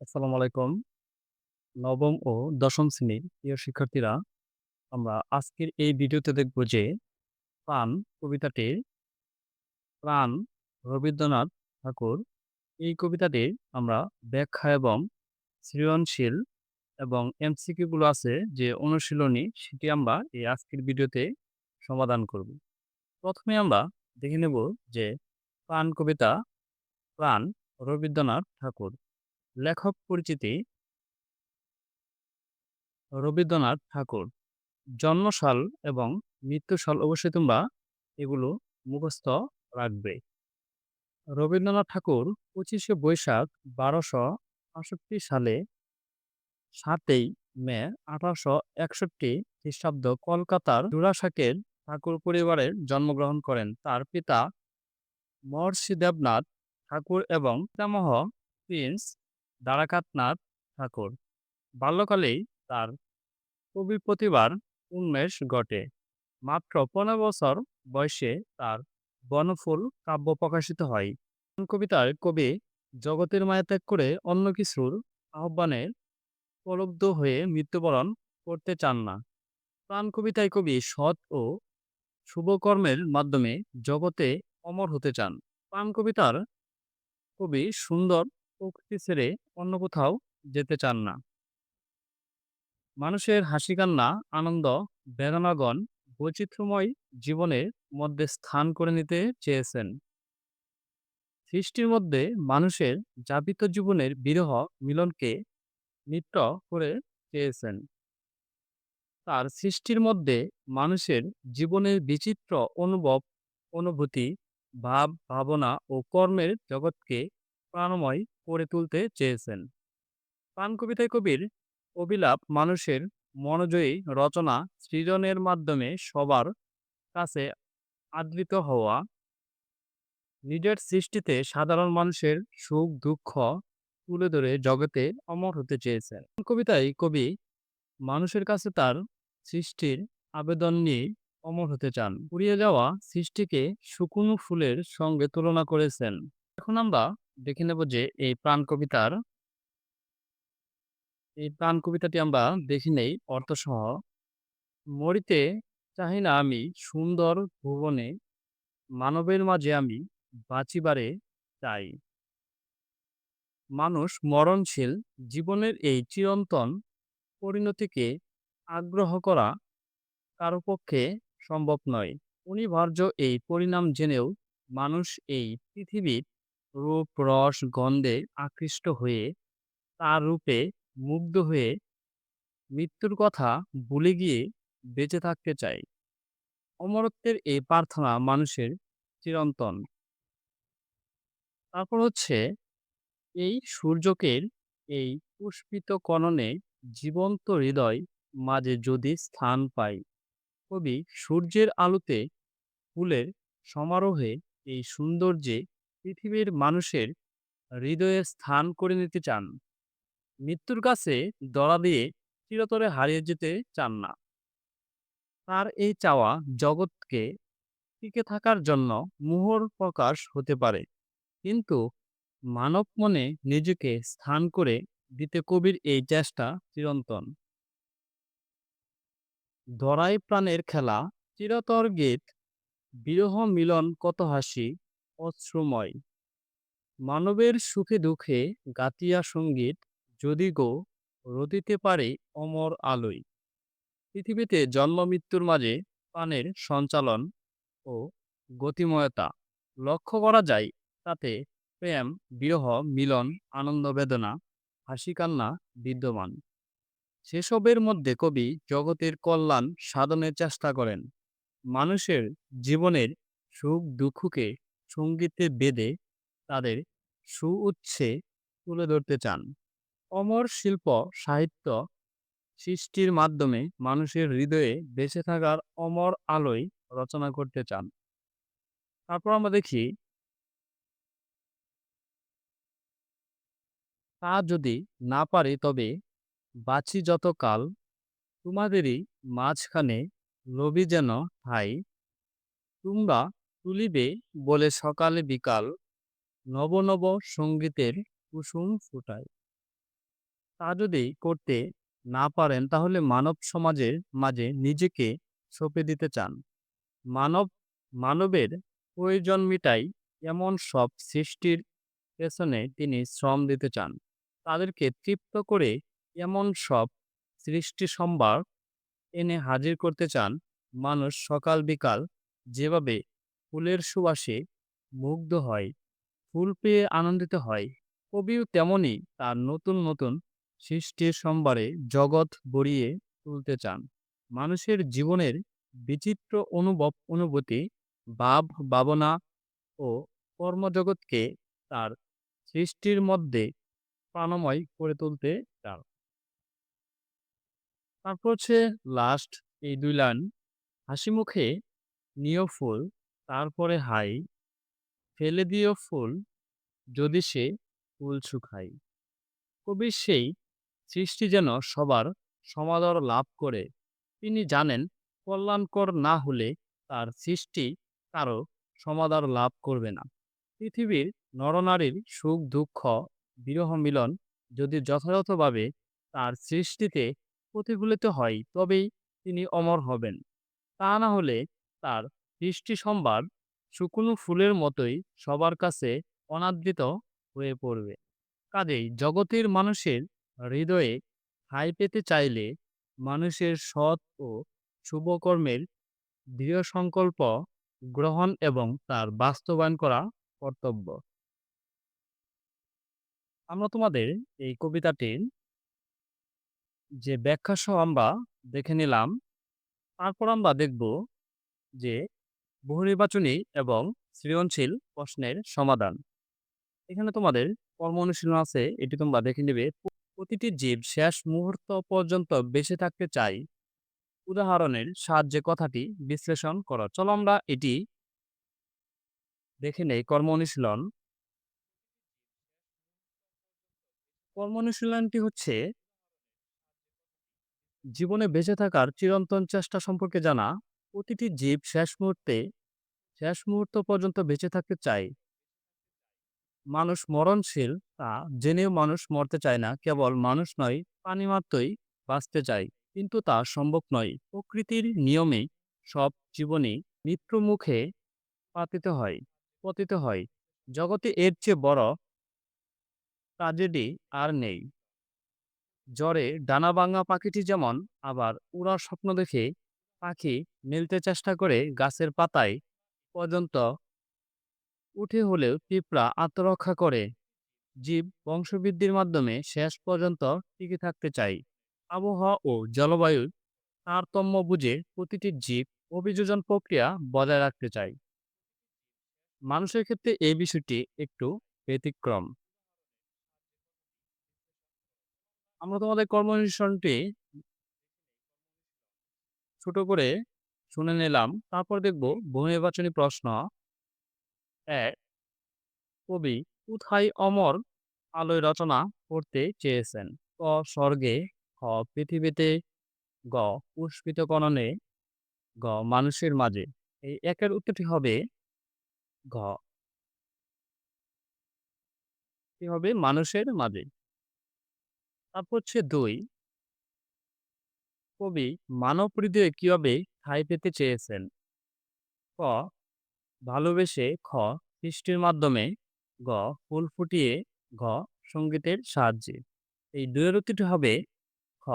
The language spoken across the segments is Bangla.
আসসালামু আলাইকুম। নবম ও দশম শ্রেণির প্রিয় শিক্ষার্থীরা, আমরা আজকের এই ভিডিওতে দেখব যে প্রাণ কবিতাটির প্রাণ রবীন্দ্রনাথ ঠাকুর এই কবিতাটির আমরা ব্যাখ্যা এবং সৃজনশীল এবং এমসিকিউ গুলো আছে যে অনুশীলনী সেটি আমরা এই আজকের ভিডিওতে সমাধান করব। প্রথমে আমরা দেখে নেব যে প্রাণ কবিতা প্রাণ রবীন্দ্রনাথ ঠাকুর লেখক পরিচিতি রবীন্দ্রনাথ ঠাকুর। জন্মসাল এবং মৃত্যুসাল অবশ্যই তোমরা এগুলো মুখস্থ রাখবে। রবীন্দ্রনাথ ঠাকুর পঁচিশে বৈশাখ বারোশো আটষট্টি সালে সাতই মে আঠারোশো একষট্টি খ্রিস্টাব্দ কলকাতার জোড়াসাঁকের ঠাকুর পরিবারে জন্মগ্রহণ করেন। তার পিতা মহর্ষি দেবনাথ ঠাকুর এবং পিতামহ প্রিন্স দ্বারাকাতনাথ ঠাকুর। বাল্যকালেই তার কবি প্রতিভার উন্মেষ ঘটে। মাত্র পনেরো বছর বয়সে তার বনফুল কাব্য প্রকাশিত হয়। কবিতার কবি জগতের মায়া ত্যাগ করে অন্য কিছুর আহ্বানে প্রলব্ধ হয়ে মৃত্যুবরণ করতে চান না। প্রাণ কবিতায় কবি সৎ ও শুভকর্মের মাধ্যমে জগতে অমর হতে চান। প্রাণ কবিতার কবি সুন্দর প্রকৃতি ছেড়ে অন্য কোথাও যেতে চান না। মানুষের হাসি কান্না আনন্দ, বেদনাগণ বৈচিত্র্যময় জীবনের মধ্যে স্থান করে নিতে চেয়েছেন। সৃষ্টির মধ্যে মানুষের যাপিত জীবনের বিরহ মিলনকে নৃত্য করে চেয়েছেন। তার সৃষ্টির মধ্যে মানুষের জীবনের বিচিত্র অনুভব, অনুভূতি, ভাব, ভাবনা ও কর্মের জগৎকে প্রাণময় করে তুলতে চেয়েছেন। প্রাণ কবিতায় কবির অবিলাপ মানুষের মনোজয়ী রচনা সৃজনের মাধ্যমে সবার কাছে আদৃত হওয়া। নিজের সৃষ্টিতে সাধারণ মানুষের সুখ, দুঃখ তুলে ধরে জগতে অমর হতে চেয়েছেন। কবিতায় কবি মানুষের কাছে তার সৃষ্টির আবেদন নিয়ে অমর হতে চান। পুড়িয়ে যাওয়া সৃষ্টিকে শুকনো ফুলের সঙ্গে তুলনা করেছেন। এখন আমরা দেখে নেব যে এই প্রাণ কবিতার এই প্রাণ কবিতাটি আমরা দেখি নেই। অর্থসহ মরিতে চাহি না আমি, সুন্দর ভুবনে মানবের মাঝে আমি বাঁচিবারে চাই। মানুষ মরণশীল জীবনের এই চিরন্তন পরিণতিকে আগ্রহ করা কারও পক্ষে সম্ভব নয়। অনিবার্য এই পরিণাম জেনেও মানুষ এই পৃথিবীর রূপ, রস, গন্ধে আকৃষ্ট হয়ে তার রূপে মুগ্ধ হয়ে মৃত্যুর কথা ভুলে গিয়ে বেঁচে থাকতে চাই অমরত্বের এই প্রার্থনা মানুষের চিরন্তন। তারপর হচ্ছে এই সূর্যকের এই পুষ্পিত কননে জীবন্ত হৃদয় মাঝে যদি স্থান পাই, কবি সূর্যের আলোতে ফুলের সমারোহে এই সৌন্দর্যে পৃথিবীর মানুষের হৃদয়ে স্থান করে নিতে চান। মৃত্যুর কাছে দড়া দিয়ে চিরতরে হারিয়ে যেতে চান না। তার এই চাওয়া জগৎকে টিকে থাকার জন্য মোহর প্রকাশ হতে পারে। কিন্তু মানব মনে নিজেকে স্থান করে দিতে কবির এই চেষ্টা চিরন্তন। ধরাই প্রাণের খেলা, চিরতর গীত, বিরহ মিলন কত হাসি অশ্রুময়। মানবের সুখে দুঃখে গাতিয়া সংগীত যদি গো রতিতে পারে অমর আলোয়। পৃথিবীতে জন্ম মৃত্যুর মাঝে প্রাণের সঞ্চালন ও গতিময়তা লক্ষ্য করা যায়, তাতে প্রেম, বিরহ, মিলন, আনন্দ, বেদনা, হাসি, কান্না বিদ্যমান। সেসবের মধ্যে কবি জগতের কল্যাণ সাধনের চেষ্টা করেন। মানুষের জীবনের সুখ দুঃখকে সঙ্গীতে বেঁধে তাদের সুউচ্ছে তুলে ধরতে চান। অমর শিল্প সাহিত্য সৃষ্টির মাধ্যমে মানুষের হৃদয়ে বেঁচে থাকার অমর আলোয় রচনা করতে চান। তারপর আমরা দেখি তা যদি না পারে তবে বাঁচি যতকাল, তোমাদেরই মাঝখানে লবি যেন ঠাই। তোমরা তুলিবে বলে সকালে বিকাল নব নব সঙ্গীতের কুসুম ফুটায়। তা যদি করতে না পারেন, তাহলে মানব সমাজের মাঝে নিজেকে সঁপে দিতে চান। মানব, মানবের প্রয়োজন মিটাই এমন সব সৃষ্টির পেছনে তিনি শ্রম দিতে চান। তাদেরকে তৃপ্ত করে এমন সব সৃষ্টি সম্ভার এনে হাজির করতে চান। মানুষ সকাল বিকাল যেভাবে ফুলের সুবাসে মুগ্ধ হয়, ফুল পেয়ে আনন্দিত হয়। কবিও তেমনি তার নতুন নতুন সৃষ্টির সম্ভারে জগৎ গড়িয়ে তুলতে চান। মানুষের জীবনের বিচিত্র অনুভব, অনুভূতি, ভাব, ভাবনা ও কর্মজগৎকে তার সৃষ্টির মধ্যে প্রাণময় করে তুলতে চান। তারপর হচ্ছে লাস্ট এই দুই লাইন হাসি মুখে নিয় ফুল তারপরে হাই, ফেলে দিও ফুল, যদি সে ফুল শুকায়। কবির সেই সৃষ্টি যেন সবার সমাদর লাভ করে। তিনি জানেন, কল্যাণকর না হলে তার সৃষ্টি কারও সমাদর লাভ করবে না। পৃথিবীর নরনারীর সুখ, দুঃখ, বিরহ মিলন যদি যথাযথভাবে তার সৃষ্টিতে প্রতিফলিত হয়, তবেই তিনি অমর হবেন। তা না হলে তার সৃষ্টি সম্ভার শুকনো ফুলের মতোই সবার কাছে অনাদৃত হয়ে পড়বে। কাজেই জগতের মানুষের হৃদয়ে ঠাঁই পেতে চাইলে মানুষের সৎ ও শুভকর্মের দৃঢ় সংকল্প গ্রহণ এবং তার বাস্তবায়ন করা কর্তব্য। আমরা তোমাদের এই কবিতাটির যে ব্যাখ্যা সহ আমরা দেখে নিলাম, তারপর আমরা দেখব যে বহুনির্বাচনী এবং সৃজনশীল প্রশ্নের সমাধান। এখানে তোমাদের কর্ম অনুশীলন আছে, এটি তোমরা দেখে নেবে। প্রতিটি জীব শেষ মুহূর্ত পর্যন্ত বেঁচে থাকতে চাই। উদাহরণের সাহায্যে কথাটি বিশ্লেষণ করো। চলো আমরা এটি দেখে নেই, কর্ম অনুশীলন। কর্ম অনুশীলনটি হচ্ছে জীবনে বেঁচে থাকার চিরন্তন চেষ্টা সম্পর্কে জানা। প্রতিটি জীব শেষ মুহূর্তে শেষ মুহূর্ত পর্যন্ত বেঁচে থাকতে চায় মানুষ মরণশীল, তা জেনেও মানুষ মরতে চায় না, কেবল মানুষ নয় পানি মাত্রই বাঁচতে চায়। কিন্তু তা সম্ভব নয়। প্রকৃতির নিয়মে সব জীবনই মৃত্যু মুখে পাতিত হয়, পতিত হয়। জগতে এর চেয়ে বড় ট্রাজেডি আর নেই। জ্বরে ডানা ভাঙা পাখিটি যেমন, আবার উড়ার স্বপ্ন দেখে পাখি মেলতে চেষ্টা করে গাছের পাতায় পর্যন্ত উঠে হলেও পিঁপড়া আত্মরক্ষা করে। জীব বংশবৃদ্ধির মাধ্যমে শেষ পর্যন্ত টিকে থাকতে চায়। আবহাওয়া ও জলবায়ুর তারতম্য বুঝে প্রতিটি জীব অভিযোজন প্রক্রিয়া বজায় রাখতে চায়। মানুষের ক্ষেত্রে এই বিষয়টি একটু ব্যতিক্রম। আমরা তোমাদের কর্মনির্বাচনটি ছোট করে শুনে নিলাম। তারপর দেখব বহু নির্বাচনী প্রশ্ন। এক, কবি কোথায় অমর আলোয় রচনা করতে চেয়েছেন? ক, স্বর্গে, খ, পৃথিবীতে, গ, পুষ্পিত কণনে গ, মানুষের মাঝে। এই একের উত্তরটি হবে ঘ। হবে মানুষের মাঝে। তারপর হচ্ছে দুই কবি মানব হৃদয়ে কীভাবে ঠাঁই পেতে চেয়েছেন? ক, ভালোবেসে খ, সৃষ্টির মাধ্যমে গ, ফুল ফুটিয়ে ঘ, সঙ্গীতের সাহায্যে। এই দুয়ের হবে খ,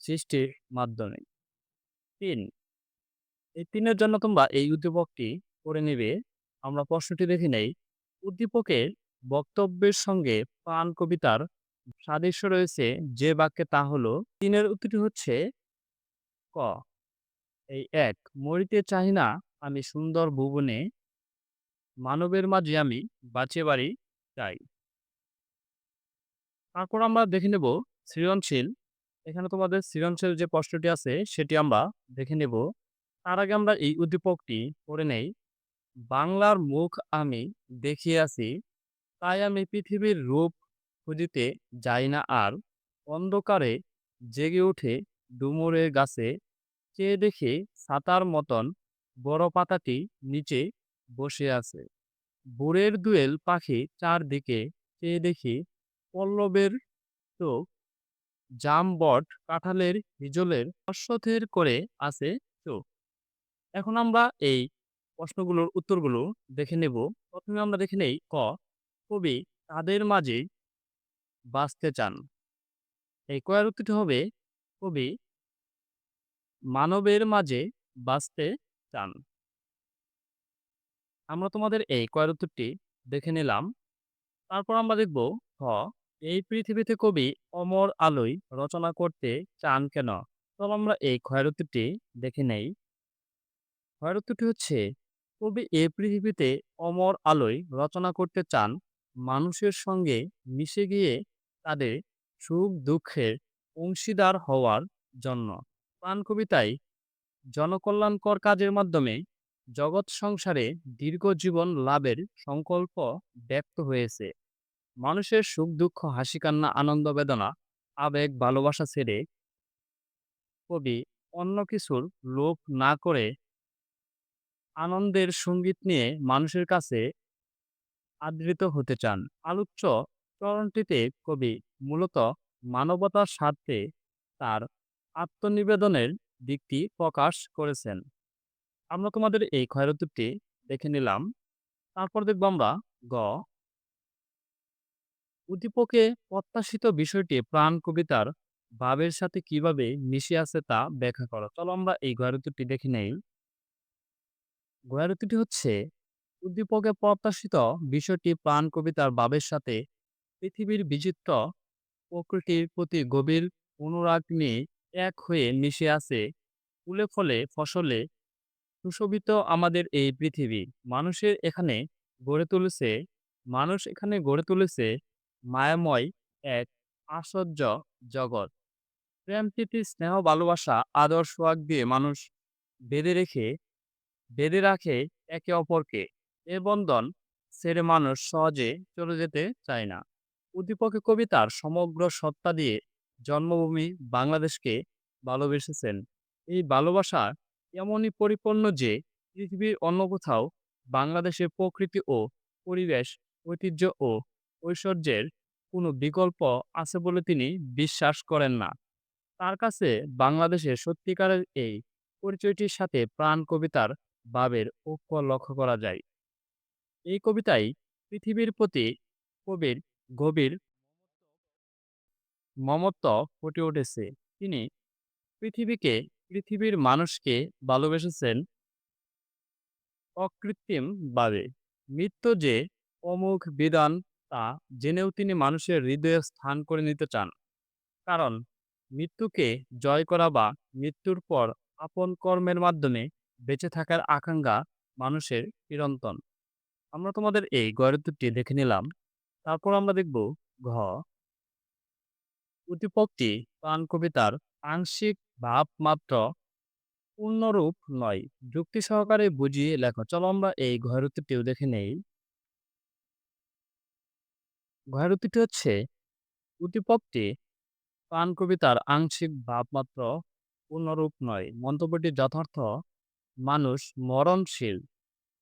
সৃষ্টির মাধ্যমে। তিন, এই তিনের জন্য তোমরা এই উদ্দীপকটি করে নেবে। আমরা প্রশ্নটি দেখে নেই। উদ্দীপকের বক্তব্যের সঙ্গে প্রাণ কবিতার সাদৃশ্য রয়েছে যে বাক্যে তা হলো, তিনের উত্তরটি হচ্ছে ক। এই এক, মরিতে চাহি না আমি সুন্দর ভুবনে, মানবের মাঝে আমি বাঁচিয়ে বাড়ি চাই। তারপর আমরা দেখে নেব সৃজনশীল। এখানে তোমাদের সৃজনশীল যে প্রশ্নটি আছে, সেটি আমরা দেখে নেব। তার আগে আমরা এই উদ্দীপকটি পড়ে নেই। বাংলার মুখ আমি দেখিয়াছি, তাই আমি পৃথিবীর রূপ খুঁজিতে যাই না আর অন্ধকারে জেগে উঠে ডুমুরের গাছে চেয়ে দেখি ছাতার মতন বড় পাতাটি নিচে বসে আছে। বুড়ের দুয়েল পাখি চারদিকে চেয়ে দেখি পল্লবের চোখ জাম বট কাঁঠালের হিজলের অশ্বথের করে আছে চোখ। এখন আমরা এই প্রশ্নগুলোর উত্তরগুলো দেখে নেব। প্রথমে আমরা দেখে নেই ক, কবি তাদের মাঝে বাঁচতে চান। এই কয়ের উত্তরটি হবে কবি মানবের মাঝে বাঁচতে চান। আমরা তোমাদের এই কয়ের উত্তরটি দেখে নিলাম। তারপর আমরা দেখব হ, এই পৃথিবীতে কবি অমর আলোয় রচনা করতে চান কেন? তবে আমরা এই ক্ষয়ের উত্তরটি দেখে নেই। ক্ষয়ের উত্তরটি হচ্ছে, কবি এই পৃথিবীতে অমর আলোয় রচনা করতে চান, মানুষের সঙ্গে মিশে গিয়ে তাদের সুখ দুঃখের অংশীদার হওয়ার জন্য। প্রাণ কবিতায় জনকল্যাণকর কাজের মাধ্যমে জগৎ সংসারে দীর্ঘ জীবন লাভের সংকল্প ব্যক্ত হয়েছে। মানুষের সুখ, দুঃখ, হাসি, কান্না, আনন্দ, বেদনা, আবেগ, ভালোবাসা ছেড়ে কবি অন্য কিছুর লোভ না করে আনন্দের সংগীত নিয়ে মানুষের কাছে আদৃত হতে চান। আলোচ্য চরণটিতে কবি মূলত মানবতার স্বার্থে তার আত্মনিবেদনের দিকটি প্রকাশ করেছেন। আমরা তোমাদের এই ক্ষয়রতুটি দেখে নিলাম। তারপর দেখব আমরা গ। উদ্দীপকে প্রত্যাশিত বিষয়টি প্রাণ কবিতার ভাবের সাথে কীভাবে মিশে আছে তা ব্যাখ্যা করো। চলো আমরা এই গয়ারুতিটি দেখে নেই। গয়ারুতিটি হচ্ছে, উদ্দীপকে প্রত্যাশিত বিষয়টি প্রাণ কবিতার ভাবের সাথে পৃথিবীর বিচিত্র প্রকৃতির প্রতি গভীর অনুরাগ নিয়ে এক হয়ে মিশে আছে, ফুলে ফলে ফসলে সুশোভিত আমাদের এই পৃথিবী। মানুষের এখানে গড়ে তুলেছে, মানুষ এখানে গড়ে তুলেছে মায়াময় এক আশ্চর্য জগৎ। প্রেম, প্রীতি, স্নেহ, ভালোবাসা, আদর, সোহাগ দিয়ে মানুষ বেঁধে রেখে, বেঁধে রাখে একে অপরকে। এ বন্ধন ছেড়ে মানুষ সহজে চলে যেতে চায় না। উদ্দীপকে কবিতার সমগ্র সত্তা দিয়ে জন্মভূমি বাংলাদেশকে ভালোবেসেছেন। এই ভালোবাসা এমনই পরিপূর্ণ যে পৃথিবীর অন্য কোথাও বাংলাদেশের প্রকৃতি ও পরিবেশ, ঐতিহ্য ও ঐশ্বর্যের কোনো বিকল্প আছে বলে তিনি বিশ্বাস করেন না। তার কাছে বাংলাদেশের সত্যিকারের এই পরিচয়টির সাথে প্রাণ কবিতার ভাবের ঐক্য লক্ষ্য করা যায়। এই কবিতায় পৃথিবীর প্রতি কবির গভীর মমত্ব ফুটে উঠেছে। তিনি পৃথিবীকে, পৃথিবীর মানুষকে ভালোবেসেছেন অকৃত্রিমভাবে। মৃত্যু যে অমুখ বিধান, তা জেনেও তিনি মানুষের হৃদয়ে স্থান করে নিতে চান। কারণ মৃত্যুকে জয় করা বা মৃত্যুর পর আপন কর্মের মাধ্যমে বেঁচে থাকার আকাঙ্ক্ষা মানুষের চিরন্তন। আমরা তোমাদের এই গয়রত্বটি দেখে নিলাম তারপর আমরা দেখব ঘ। উদ্দীপকটি প্রাণ কবিতার আংশিক ভাব মাত্র পূর্ণরূপ নয়, যুক্তি সহকারে বুঝিয়ে লেখো। চলো আমরা এই ঘয়রতিটিও দেখে নেই। ঘয়রতিটি হচ্ছে উদ্দীপকটি প্রাণ কবিতার আংশিক ভাবমাত্র পূর্ণরূপ নয় মন্তব্যটি যথার্থ, মানুষ মরণশীল।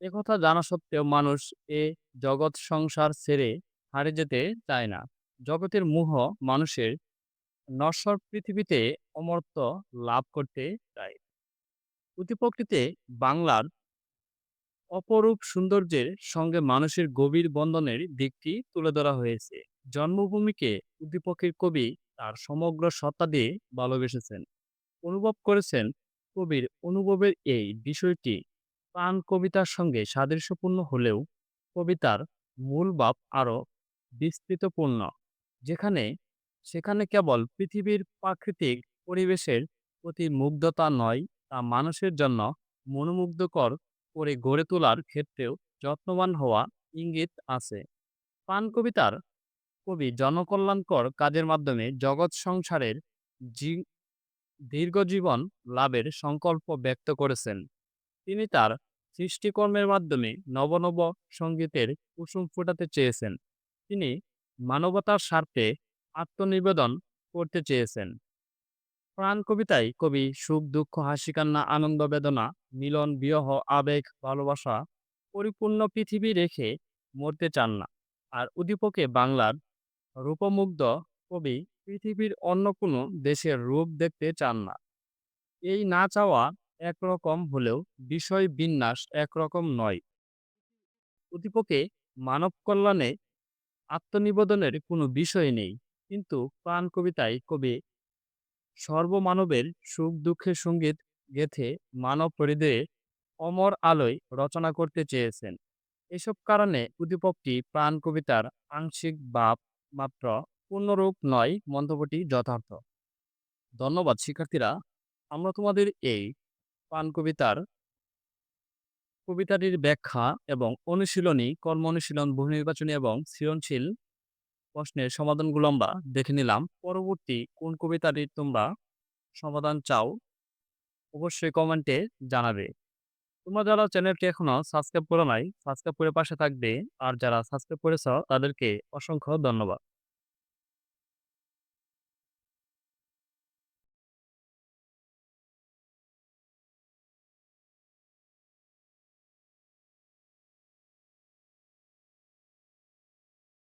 একথা জানা সত্ত্বেও মানুষ এ জগৎ সংসার ছেড়ে হারিয়ে যেতে চায় না। জগতের মোহ মানুষের নশ্বর পৃথিবীতে অমর্ত্য লাভ করতে চায়। উদ্দীপকটিতে বাংলার অপরূপ সৌন্দর্যের সঙ্গে মানুষের গভীর বন্ধনের দিকটি তুলে ধরা হয়েছে। জন্মভূমিকে উদ্দীপকের কবি তার সমগ্র সত্তা দিয়ে ভালোবেসেছেন। অনুভব করেছেন কবির অনুভবের এই বিষয়টি প্রাণ কবিতার সঙ্গে সাদৃশ্যপূর্ণ হলেও কবিতার মূল ভাব আরও বিস্তৃতপূর্ণ। যেখানে, সেখানে কেবল পৃথিবীর প্রাকৃতিক পরিবেশের প্রতি মুগ্ধতা নয়, তা মানুষের জন্য মনোমুগ্ধকর করে গড়ে তোলার ক্ষেত্রেও যত্নবান হওয়া ইঙ্গিত আছে। পান কবিতার কবি জনকল্যাণকর কাজের মাধ্যমে জগৎ সংসারের দীর্ঘজীবন লাভের সংকল্প ব্যক্ত করেছেন। তিনি তার সৃষ্টিকর্মের মাধ্যমে নব নব সঙ্গীতের কুসুম ফোটাতে চেয়েছেন। তিনি মানবতার স্বার্থে আত্মনিবেদন করতে চেয়েছেন। প্রাণ কবিতায় কবি সুখ, দুঃখ, হাসি, কান্না, আনন্দ, বেদনা, মিলন বিয়হ আবেগ, ভালোবাসা পরিপূর্ণ পৃথিবী রেখে মরতে চান না। আর উদ্দীপকে বাংলার রূপমুগ্ধ কবি পৃথিবীর অন্য কোনো দেশের রূপ দেখতে চান না। এই না চাওয়া একরকম হলেও বিষয় বিন্যাস একরকম নয়। উদ্দীপকে মানব কল্যাণে আত্মনিবেদনের কোনো বিষয় নেই। কিন্তু প্রাণ কবিতায় কবি সর্বমানবের সুখ দুঃখের সংগীত গেথে মানব হৃদয়ে অমর আলোয় রচনা করতে চেয়েছেন। এসব কারণে উদ্দীপকটি প্রাণ কবিতার আংশিক বাপ মাত্র পূর্ণরূপ নয়, মন্তব্যটি যথার্থ। ধন্যবাদ শিক্ষার্থীরা, আমরা তোমাদের এই প্রাণ কবিতার কবিতাটির ব্যাখ্যা এবং অনুশীলনী কর্ম অনুশীলন বহু নির্বাচনী এবং সৃজনশীল প্রশ্নের সমাধানগুলো আমরা দেখে নিলাম। পরবর্তী কোন কবিতাটির তোমরা সমাধান চাও অবশ্যই কমেন্টে জানাবে। তোমরা যারা চ্যানেলটি এখনও সাবস্ক্রাইব করো নাই, সাবস্ক্রাইব করে পাশে থাকবে। আর যারা সাবস্ক্রাইব করেছ, তাদেরকে অসংখ্য ধন্যবাদ।